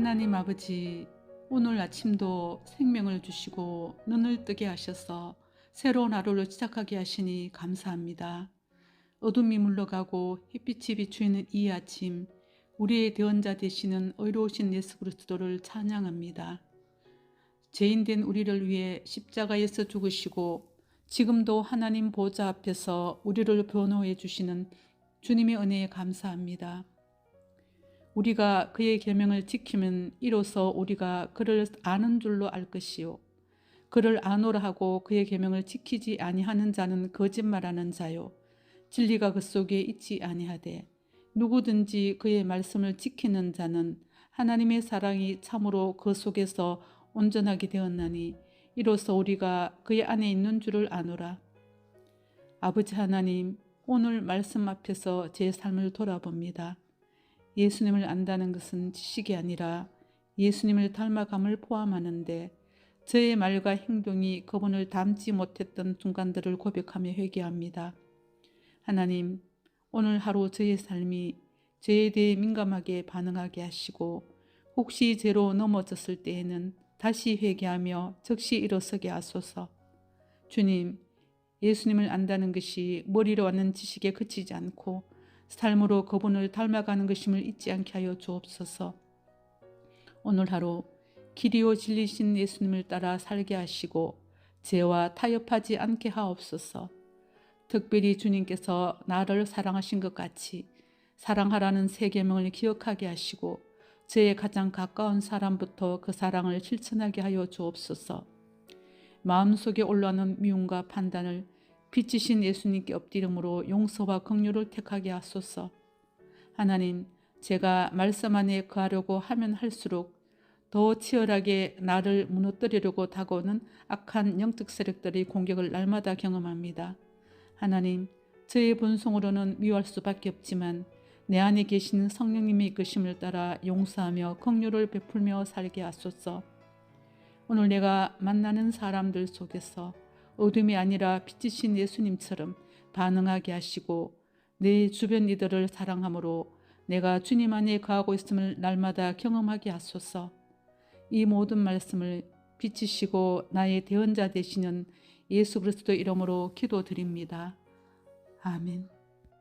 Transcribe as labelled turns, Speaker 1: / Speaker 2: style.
Speaker 1: 하나님 아버지, 오늘 아침도 생명을 주시고 눈을 뜨게 하셔서 새로운 하루를 시작하게 하시니 감사합니다. 어둠이 물러가고 햇빛이 비추이는 이 아침, 우리의 대원자 되시는 의로우신 예수 그리스도를 찬양합니다. 죄인된 우리를 위해 십자가에서 죽으시고 지금도 하나님 보좌 앞에서 우리를 변호해 주시는 주님의 은혜에 감사합니다. 우리가 그의 계명을 지키면 이로써 우리가 그를 아는 줄로 알 것이요. 그를 아노라 하고 그의 계명을 지키지 아니하는 자는 거짓말하는 자요. 진리가 그 속에 있지 아니하되 누구든지 그의 말씀을 지키는 자는 하나님의 사랑이 참으로 그 속에서 온전하게 되었나니 이로써 우리가 그의 안에 있는 줄을 아노라. 아버지 하나님 오늘 말씀 앞에서 제 삶을 돌아봅니다. 예수님을 안다는 것은 지식이 아니라 예수님을 닮아감을 포함하는데 저의 말과 행동이 그분을 닮지 못했던 순간들을 고백하며 회개합니다. 하나님, 오늘 하루 저의 삶이 죄에 대해 민감하게 반응하게 하시고 혹시 죄로 넘어졌을 때에는 다시 회개하며 즉시 일어서게 하소서. 주님, 예수님을 안다는 것이 머리로 왔는 지식에 그치지 않고 삶으로 그분을 닮아가는 것임을 잊지 않게 하여 주옵소서. 오늘 하루 길이요 진리신 예수님을 따라 살게 하시고 죄와 타협하지 않게 하옵소서. 특별히 주님께서 나를 사랑하신 것 같이 사랑하라는 세 계명을 기억하게 하시고 저의 가장 가까운 사람부터 그 사랑을 실천하게 하여 주옵소서. 마음속에 올라오는 미움과 판단을 빛이신 예수님께 엎드림으로 용서와 긍휼을 택하게 하소서. 하나님, 제가 말씀 안에 거하려고 하면 할수록 더 치열하게 나를 무너뜨리려고 다가오는 악한 영적 세력들의 공격을 날마다 경험합니다. 하나님, 저의 본성으로는 미워할 수밖에 없지만 내 안에 계시는 성령님의 이끄심을 따라 용서하며 긍휼을 베풀며 살게 하소서. 오늘 내가 만나는 사람들 속에서 어둠이 아니라 빛이신 예수님처럼 반응하게 하시고 내 주변 이들을 사랑함으로 내가 주님 안에 거하고 있음을 날마다 경험하게 하소서. 이 모든 말씀을 빛이시고 나의 대언자 되시는 예수 그리스도 이름으로 기도드립니다. 아멘.